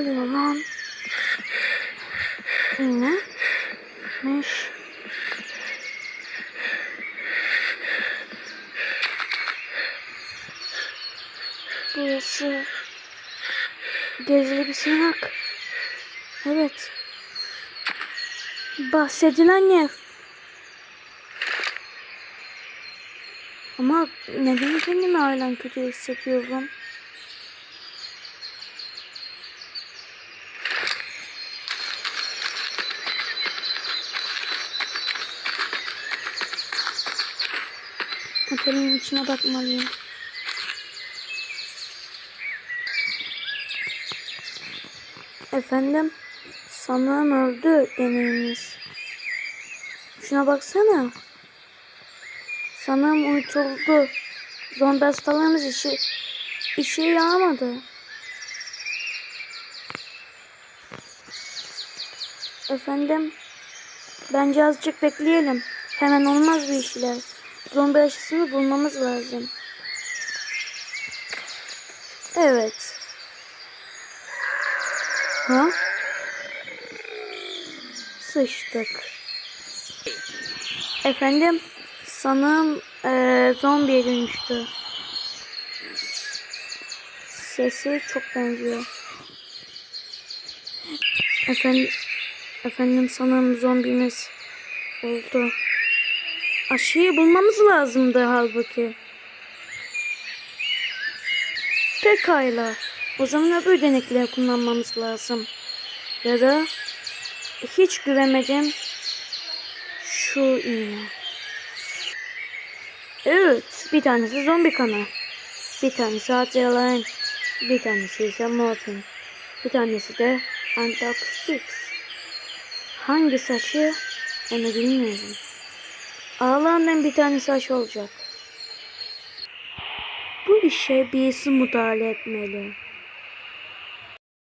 oluyor lan? İğne. Meş. Burası gizli bir sığınak. Evet. Bahsedilen yer. Ama neden kendimi halen kötü hissediyorum? Otelin içine bakmalıyım. Efendim, sanırım öldü deneyimiz. Şuna baksana. Sanırım uyutuldu. Zombi hastalığımız işi, işe yaramadı. Efendim, bence azıcık bekleyelim. Hemen olmaz bu işler. Zombi aşısını bulmamız lazım. Evet. Ha? Sıçtık. Efendim, sanırım eee zombiye dönüştü. Sesi çok benziyor. Efendim, efendim sanırım zombimiz oldu. Aşıyı bulmamız lazımdı halbuki. Pekala. O zaman öbür denekleri kullanmamız lazım. Ya da hiç güvemedim şu iğne. Evet, bir tanesi zombi kanı. Bir tanesi adrenalin. Bir tanesi ise morfin. Bir tanesi de antiakustik. Hangisi aşı onu bilmiyorum. Ağlarından bir tanesi aşı olacak. Bu işe birisi müdahale etmeli.